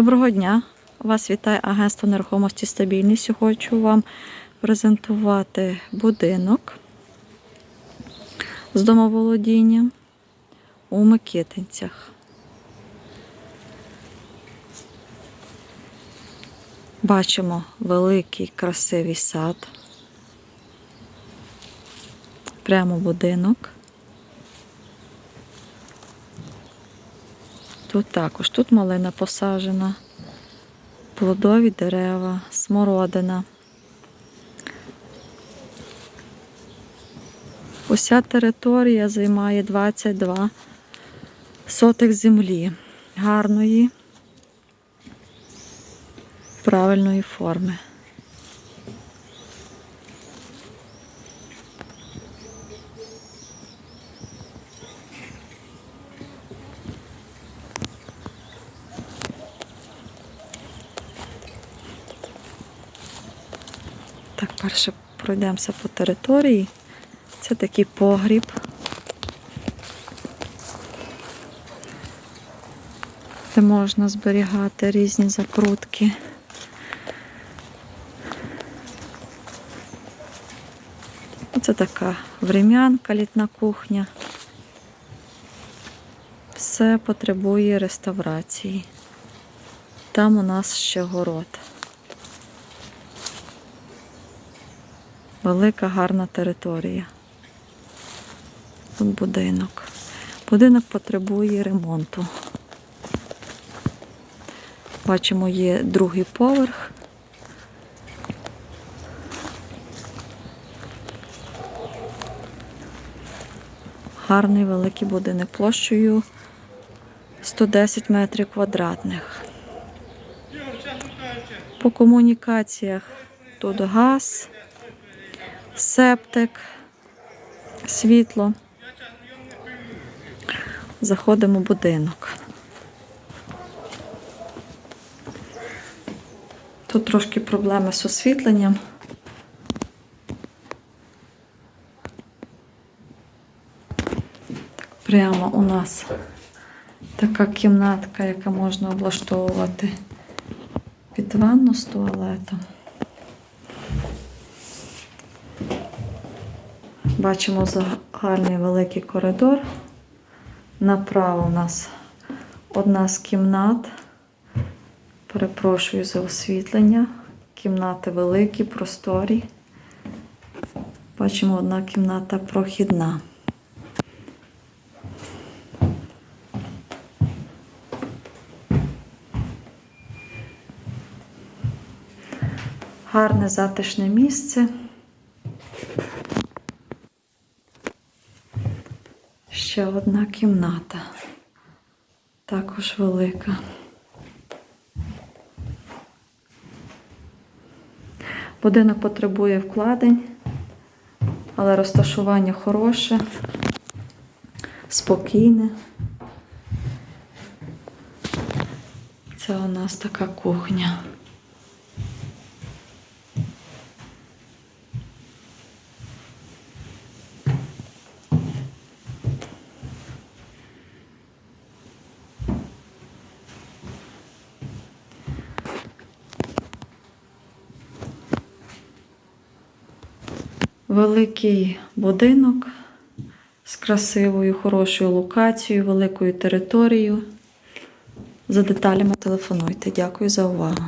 Доброго дня! Вас вітає агентство нерухомості стабільність. Хочу вам презентувати будинок з домоволодінням у Микитинцях. Бачимо великий красивий сад. Прямо будинок. Тут також, тут малина посаджена, плодові дерева, смородина. Уся територія займає 22 сотих землі гарної, правильної форми. Так, перше пройдемося по території. Це такий погріб. Де можна зберігати різні закрутки. Оце така врем'янка, літна кухня. Все потребує реставрації. Там у нас ще город. Велика гарна територія. Тут будинок. Будинок потребує ремонту. Бачимо, є другий поверх. Гарний великий будинок площею 110 метрів квадратних. По комунікаціях тут газ, септик, світло. Заходимо в будинок. Тут трошки проблеми з освітленням. Прямо у нас така кімнатка, яка можна облаштовувати під ванну з туалетом. Бачимо загальний великий коридор. Направо у нас одна з кімнат. Перепрошую за освітлення. Кімнати великі, просторі. Бачимо одна кімната прохідна. Гарне затишне місце. Ще одна кімната. Також велика. Будинок потребує вкладень, але розташування хороше, спокійне. Це у нас така кухня. Великий будинок з красивою, хорошою локацією, великою територією. За деталями телефонуйте. Дякую за увагу.